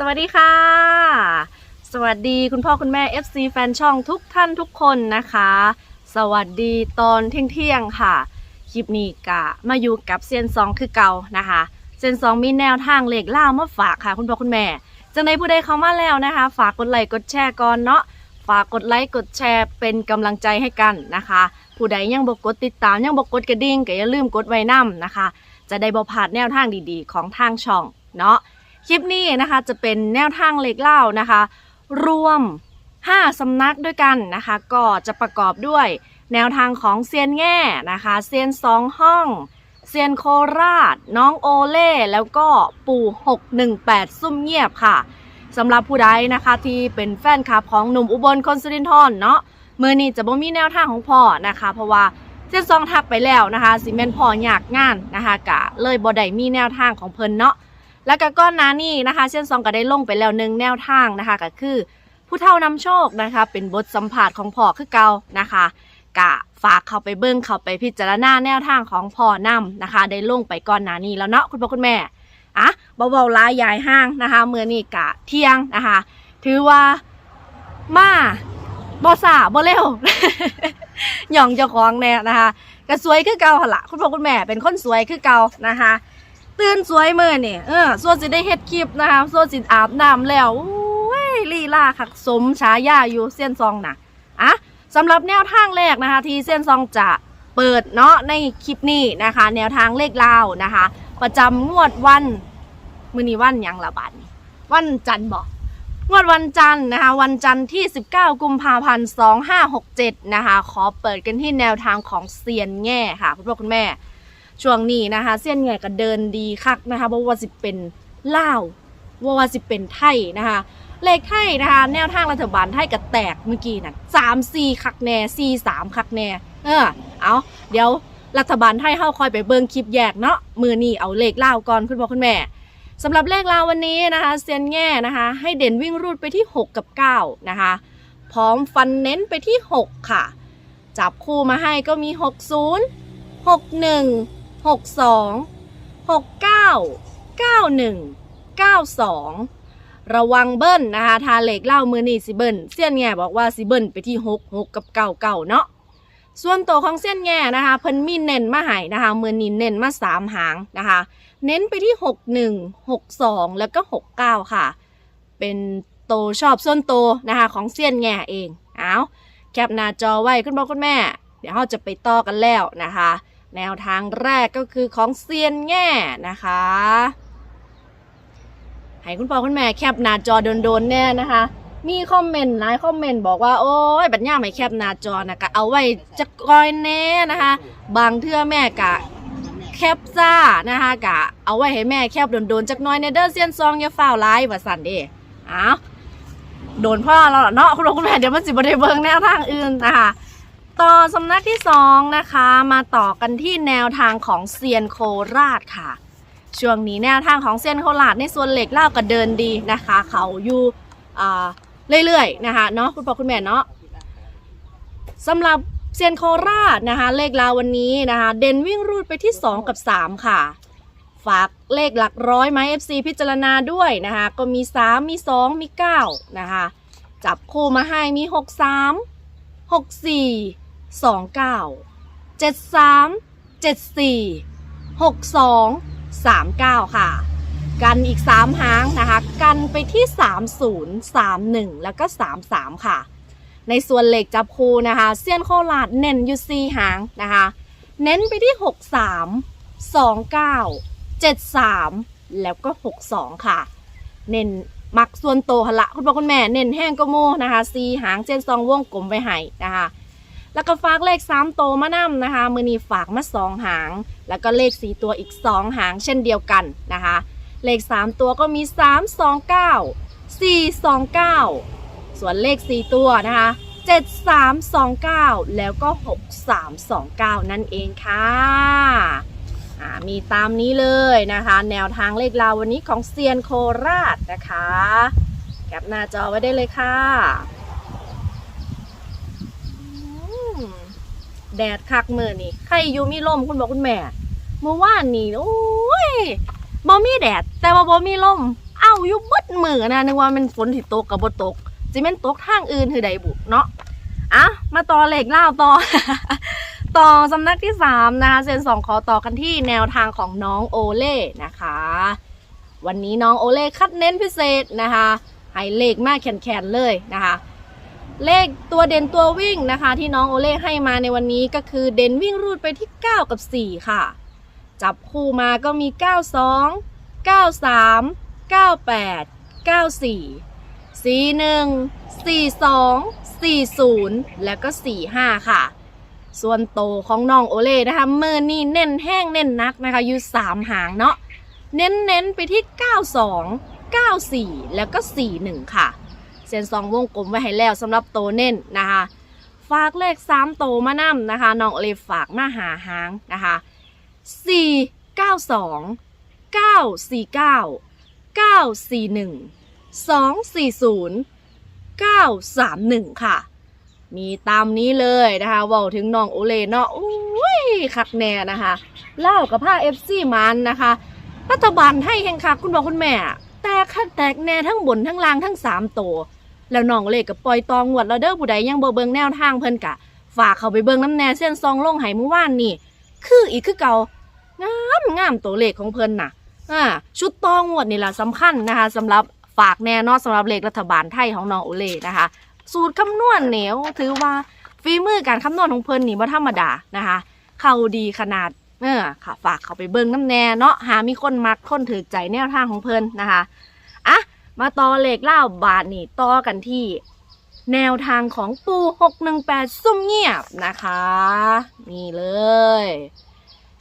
สวัสดีค่ะ สวัสดีคุณพ่อคุณแม่ FC แฟนช่องทุกท่านทุกคนนะคะ สวัสดีตอนเที่ยงๆค่ะ คลิปนี้กะมาอยู่กับเซียนซองคือเก่านะคะเซียนซองมีแนวทางเหล็กล่ามาฝากค่ะ คุณพ่อคุณแม่จังในผู้ใดเข้ามาแล้วนะคะ ฝากกดไลค์กดแชร์ก่อนเนาะฝากกดไลค์กดแชร์เป็นกำลังใจให้กันนะคะ ผู้ใดยังบ่กดติดตามยังบ่กดกระดิ่งก็อย่าลืมกดไว้นํนะคะ จะได้บ่พลาดแนวทางดีๆ ของทางช่องเนาะ คลิปนี้นะคะจะเป็นแนวทางเล็กเล่านะคะ รวม 5 สำนักด้วยกันนะคะ ก็จะประกอบด้วยแนวทางของเซียนแง่นะคะ เซียนสองห้อง เซียนโคราช น้องโอเล่แล้วก็ปู่ 618 ซุ่มเงียบค่ะสำหรับผู้ใดนะคะที่เป็นแฟนคลับของหนุ่มอุบลคนสุรินทร์เนาะเมื่อนี้จะบ่มีแนวทางของพ่อนะคะ เพราะว่าเซียนซองทักไปแล้วนะคะสิเมนพ่ออยากงานนะคะกะเลยบ่ได้มีแนวทางของเพิ่นเนาะ แล้วก็ก้อนหนานี่นะคะ เช่นซองก็ได้ลงไปแล้วหนึ่งแนวทางนะคะก็คือ ผู้เฒ่านำโชคนะคะ เป็นบทสัมผัสของพ่อคือเก่านะคะกะฝากเข้าไปเบิ้งเข้าไปพิจารณาแนวทางของพ่อนำนะคะ ได้ลงไปก่อนหนานี้แล้วเนาะคุณพ่อคุณแม่อะเบาๆลายยายห้างนะคะเมื่อนี้กะเที่ยงนะคะ ถือว่ามาบอสาบอเร็วหย่องเจ้าของแน่นะคะก็สวยคือเก่าหละคุณพ่อคุณแม่เป็นคนสวยคือเก่านะคะ ตื่นสวยเมื่อนี่เออส่วนสิได้เฮ็ดคลิปนะคะส่วนสิอาบน้ำแล้วอุ้ยลีลาคักสมฉายาอยู่เส้นซองนะอะสำหรับแนวทางแรกนะคะ ที่เส้นซองจะเปิดเนาะในคลิปนี้นะคะ แนวทางเลขลาวนะคะ ประจำงวดวันมื้อนี้วันยังละบาดนี้วันจันทร์บอกงวดวันจันทร์นะคะ วันจันทร์ที่ 19 กุมภาพันธ์2567 นะคะ ขอเปิดกันที่แนวทางของเซียนแง่ค่ะคุณพ่อคุณแม่ ช่วงนี้นะคะ เส้นใหญ่ก็เดินดีคักนะคะเพราะว่าสิเป็นลาวว่าว่าสิเป็นไทยนะคะเลขไทยนะคะแนวทางรัฐบาลไทยก็แตกเมื่อกี้น่ะสามสี่คักแน่สี่สามคักแน่เออเอาเดี๋ยวรัฐบาลไทยเข้าคอยไปเบิ่งคลิปแยกเนาะมือนี่เอาเลขลาวก่อนคุณพ่อคุณแม่สำหรับเลขลาววันนี้นะคะเซียนแง่นะคะ ให้เด่นวิ่งรูดไปที่ 6 กับ 9 นะคะ พร้อมฟันเน้นไปที่ 6 ค่ะ จับคู่มาให้ก็มี 60 61 หกสองหกเก้าเก้าหนึ่งเก้าสองระวังเบิ้ลนะคะ ทาเล็กเล่ามือนี่สิเบิ้ลเสี้ยนแง่บอกว่าสิเบิ้ลไปที่หกหกกับเก้าเก้าเนาะส่วนตัวของเส้นแง่นะคะเพิ่นมีเน้นมาให้นะคะมือนี้เน้นมาสามหางนะคะ เน้นไปที่หกหนึ่งหกสองแล้วก็หกเก้าค่ะ เป็นโตวชอบส่วนโตวนะคะของเส้ยนแง่เองเอาแคปหน้าจอไว้คุณพ่อคุณแม่ เดี๋ยวเราจะไปต่อกันแล้วนะคะ แนวทางแรกก็คือของเซียนแง่นะคะ ให้คุณพ่อคุณแม่แคปหน้าจอโดนๆแน่นะคะ มีคอมเมนต์หลายคอมเมนต์บอกว่าโอ้ยบัญญัติไม่แคปหน้าจอนะก็เอาไว้จะกอยแน่นะคะ บางเทื่อแม่กะแคปซ่านะคะกะเอาไว้ให้แม่แคปโดนๆจักน้อยในเด้อเซียนซองอย่าฝ้าวไลฟ์ว่าสั่นเด้อ้าวโดนพ่อเราเนาะคุณพ่อคุณแม่เดี๋ยวมันสิบ่ได้เบิงแนวทางอื่นนะคะ ต่อสำนักที่สองนะคะ มาต่อกันที่แนวทางของเซียนโคราชค่ะ ช่วงนี้แนวทางของเซียนโคราชในส่วนเหล็กเล่าก็เดินดีนะคะ เขาอยู่อ่าเรื่อยๆนะคะเนาะคุณพ่อคุณแม่เนาะสำหรับเซียนโคราชนะคะ เลขลาวันนี้นะคะ เด่นวิ่งรูดไปที่ 2 กับ 3 ค่ะ ฝากเลขหลักร้อยไหม FC พิจารณาด้วยนะคะ ก็มี 3 มี 2 มี 9 นะคะ จับคู่มาให้มี 63หกสี่ สองเก้าเจ็ดสามเจ็ดสี่หกสองสามเก้าค่ะ กันอีกสามหางนะคะ กันไปที่สามศูนย์สามหนึ่งแล้วก็สามสามค่ะ ในส่วนเหล็กจับคูนะคะเซียนโคราดเน้นอยู่สี่หางนะคะ เน้นไปที่หกสามสองเก้าเจ็ดสามแล้วก็หกสองค่ะ เน้นมักส่วนโตหนละคุณพ่อคุณแม่เน้นแห้งก็โมนะคะซีหางเส้นซองวงกลมไว้ให้นะคะ แล้วก็ฝากเลข3โตมานำนะคะ มือนี้ฝากมา2หาง แล้วก็เลข4ตัวอีก 2 หางเช่นเดียวกันนะคะ เลข 3 ตัวก็มี 3 2 9 4 2 9 ส่วนเลข 4 ตัวนะคะ 7 3 2 9 แล้วก็ 6 3 2 9 นั่นเองค่ะมีตามนี้เลยนะคะ แนวทางเลขราววันนี้ของเซียนโคราชนะคะ แคปหน้าจอไว้ได้เลยค่ะอืม แดดคักมือนี่ใครอยู่มีลมคุณบอกคุณแม่เมื่อวานนี่โอ้ยบ่มีแดด แต่ว่าบ่มีลม เอ้าอยู่บิดมือนะนึกว่ามันฝนที่ตกกับบ่ตกสิแม่นตกทางอื่นคือใดบุเนาะอะมาต่อเหลขเล่าต่อ ต่อสำนักที่สามนะคะเซนสองขอต่อกันที่แนวทางของน้องโอเล่นะคะ วันนี้น้องโอเล่คัดเน้นพิเศษนะคะให้เลขมากแขนๆเลยนะคะ เลขตัวเด่นตัววิ่งนะคะ ที่น้องโอเล่ให้มาในวันนี้ก็คือเด่นวิ่งรูดไปที่ 9 กับ 4 ค่ะ จับคู่มาก็มี 92 93 98 94 41 42 40 แล้วก็ 45 ค่ะ ส่วนโตของน้องโอเล่นะคะเมื่อนี่เน้นแห้งเน้นนักนะคะอยู่3หางเนาะเน้นเน้นๆไปที่ 92 94 แล้วก็ 41 ค่ะ เส้นสองวงกลมไว้ให้แล้วสำหรับโตเน้นนะคะฝากเลข3โตมานำนะคะน้องโอเลฝากมาหาหางนะคะ4 9 2 9 4 9 9 4 1 2 4 0 9 3 1ค่ะ มีตามนี้เลยนะคะว่าถึงน้องโอเลเนาะอุ้ยคักแน่นะคะเล่ากับผ้าเอฟซีมันนะคะ รัฐบาลให้แห่งคักคุณพ่อคุณแม่ แต่คัดแตกแน่ทั้งบนทั้งล่างทั้งสามโตว แล้วน้องเล่กับปล่อยตองงวดแล้วเด้อผู้ใดยังบ่เบิ่งแนวทางเพิ่นกะ ฝากเขาไปเบิ่งน้ำแน่เส้นซองลงไหเมื่อวานนี่ คืออีกคือเก่างามงามตัวเลขของเพิ่นน่ะอ่าชุดตองวดนี่ล่ะสำคัญนะคะสำหรับฝากแน่เนอนสำหรับเลขรัฐบาลไทยของน้องโอเล่นะคะ สูตรคำนวณเหนียวถือว่าฝีมือการคำนวณของเพิ่นนี่บ่ธรรมดานะคะ เข้าดีขนาดเออค่ะฝากเขาไปเบิ่งน้ำแน่เนาะหามีคนมักคนถือใจแนวทางของเพิ่นนะคะอะ มาต่อเลขเล่าบาทนี่ต่อกันที่ แนวทางของปู618 ซุ่มเงียบนะคะ นี่เลย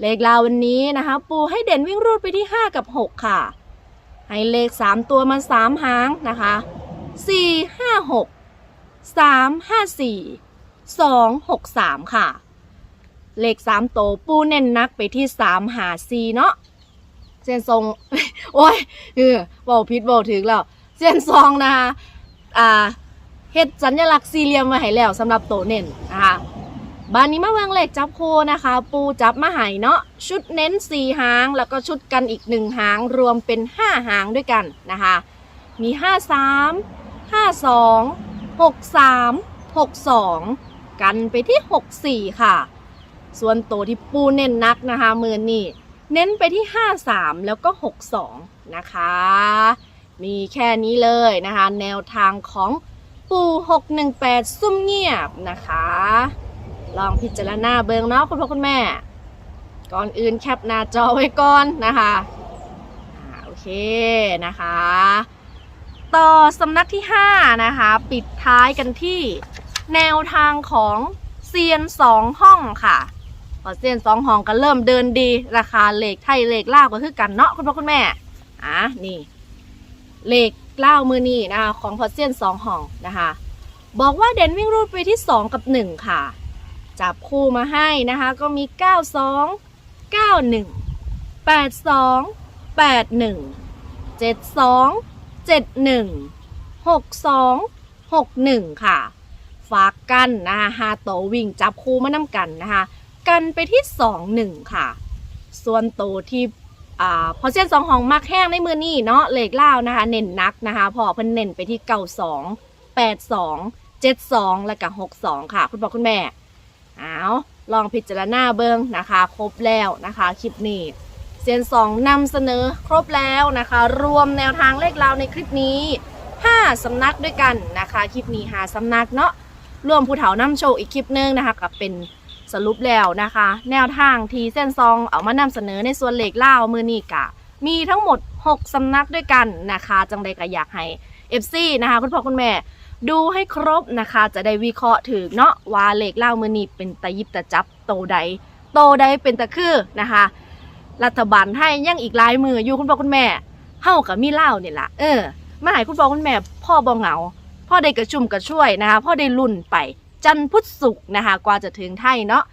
เลขลาวันนี้นะคะ ปูให้เด่นวิ่งรูดไปที่ 5 กับ 6 ค่ะ ให้เลข 3 ตัวมา 3 หางนะคะ 4 5 6 3 5 4 2 6 3 ค่ะ เลข 3 โตปูเน้นนักไปที่ 3 หา 4 เนาะ เส้นทรงโอ้ยเออเบาพิษเบาถึงแล้วเส้นซองนะคะอ่าเฮ็ดสัญลักษณ์สี่เหลี่ยมมาให้แล้วสำหรับโตเน้นนะคะบานนี้มาวางเลขจับโคนะคะ ปูจับมาให้เนาะชุดเน้นสี่หาง แล้วก็ชุดกันอีกหนึ่งหางรวมเป็นห้าหางด้วยกันนะคะมีห้าสามห้าสองหกสามหกสองกันไปที่หกสี่ค่ะ ส่วนโตที่ปูเน้นนักนะคะมือนี่ เน้นไปที่ห้าสามแล้วก็หกสองนะคะ มีแค่นี้เลยนะคะ แนวทางของปู618 ซุ่มเงียบนะคะ ลองพิจารณาเบิงเนาะคุณพ่อคุณแม่ ก่อนอื่นแคปหน้าจอไว้ก่อนนะคะโอเคนะคะ ต่อสำนักที่ 5 นะคะ ปิดท้ายกันที่แนวทางของเซียน 2 ห้องค่ะ อเซียน2ห้องก็เริ่มเดินดี ราคาเหล็กไทยเหล็กล่าวก็คือกันเนาะคุณพ่อคุณแม่อะนี่เหลขเล่ามือนี่นะคะของพอเซียนสองห้องนะคะ บอกว่าเด่นวิ่งรูดไปที่ 2 กับ 1 ค่ะ จับคู่มาให้นะคะ ก็มี 92 91 82 81 72 71 62 61 ค่ะ ฝากกันนะคะฮาโตววิ่งจับคู่มานำกันนะคะ กันไปที่2 1ค่ะ ส่วนโตวที่อ่าพอเส้นสองห้องมักแห้งในมือนี่เนาะเหล็กเล่านะคะ เน้นนักนะคะ พอเพิ่นเน้นไปที่เก้าสองแปดสองเจ็ดสองและก็หกสองค่ะ คุณพ่อคุณแม่เอาลองพิจารณาเบิ้งนะคะ ครบแล้วนะคะคลิปนี้เซียนสองนำเสนอครบแล้วนะคะ รวมแนวทางเลขลาวในคลิปนี้ห้าสำนักด้วยกันนะคะ คลิปนี้หาสำนักเนาะรวมผู้เฒ่านำโชว์อีกคลิปนึงนะคะกับเป็น สรุปแล้วนะคะ แนวทางทีเส้นซองเอามานำเสนอในส่วนเหล็กเล่ามือนี่กะ มีทั้งหมด 6สำนักด้วยกันนะคะ จังใดก็อยากให้ FC นะคะคุณพ่อคุณแม่ดูให้ครบนะคะ จะได้วิเคราะห์ถึงเนาะว่าเหล็กเล่ามือนี่เป็นตะยิบตะจับโตใด โตใดเป็นตะคือนะคะ รัฐบาลให้ยังอีกหลายมืออยู่คุณพ่อคุณแม่เฮากับมีเล่าวนี่ยละเออมาให้คุณพ่อคุณแม่ พ่อบ่เหงาพ่อได้กระชุ่มกระช่วยนะคะพ่อได้ลุ่นไป จันทร์พุธศุกร์นะคะ กว่าจะถึงไทยเนาะ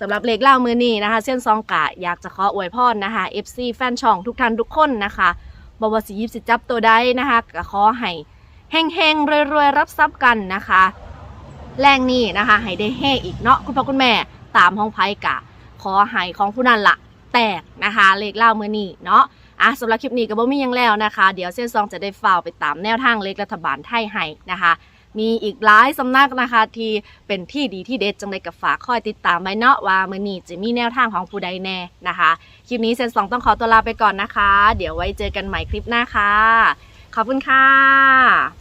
สำหรับเลขเล่ามือนี้นะคะ เส้นซองกะอยากจะขออวยพรนะคะ FC แฟนช่องทุกท่านทุกคนนะคะบวสิยิบสิจับตัวได้นะคะก็ขอให้แห้งๆรวยๆรับทรัพย์กันนะคะ แรงนี้นะคะให้ได้แห้อีกเนาะคุณพ่อคุณแม่ตามห้องไพ่กะ ขอให้ของผู้นั้นละแตกนะคะ เลขเล่ามือนี้เนาะอะสำหรับคลิปนี้ก็บ่มียังแล้วนะคะ เดี๋ยวเส้นซองจะได้ฝ่าวไปตามแนวทางเลขรัฐบาลไทยให้นะคะ มีอีกหลายสำนักนะคะที่เป็นที่ดีที่เด็ดจังเลยกับฝากคอยติดตามไว้เนาะว่ามือนี้จะมีแนวทางของผู้ใดแน่นะคะ คลิปนี้เซนสองต้องขอตัวลาไปก่อนนะคะ เดี๋ยวไว้เจอกันใหม่คลิปหน้าค่ะ ขอบคุณค่ะ